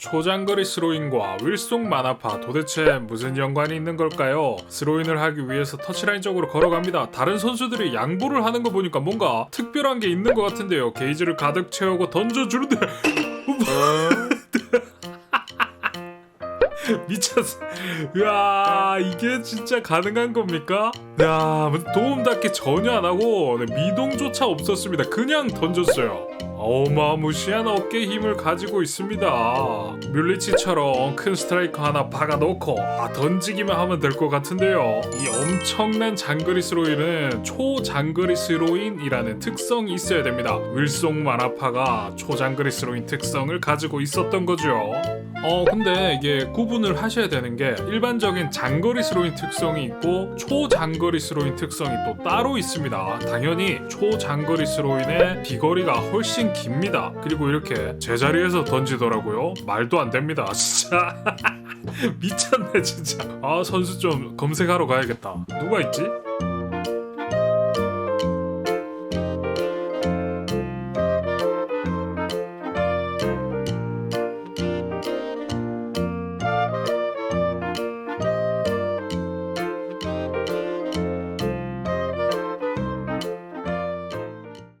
초장거리 스로잉과 윌송 만화파 도대체 무슨 연관이 있는 걸까요? 스로잉을 하기 위해서 터치라인 쪽으로 걸어갑니다. 다른 선수들이 양보를 하는 거 보니까 뭔가 특별한 게 있는 것 같은데요. 게이지를 가득 채우고 던져주는데 미쳤어. 야 이게 진짜 가능한 겁니까? 야 도움닫기 전혀 안 하고 네, 미동조차 없었습니다. 그냥 던졌어요. 어마무시한 어깨 힘을 가지고 있습니다. 뮬리치처럼 큰 스트라이커 하나 박아놓고 아, 던지기만 하면 될 것 같은데요. 이 엄청난 장거리 스로인은 초장거리 스로인이라는 특성이 있어야 됩니다. 윌송 만화파가 초장거리 스로인 특성을 가지고 있었던 거죠. 어 근데 이게 구분을 하셔야 되는 게 일반적인 장거리 스로인 특성이 있고 초장거리 스로인 특성이 또 따로 있습니다. 당연히 초장거리 스로인의 비거리가 훨씬 깁니다. 그리고 이렇게 제자리에서 던지더라고요. 말도 안 됩니다. 진짜 미쳤네 진짜. 아 선수 좀 검색하러 가야겠다. 누가 있지?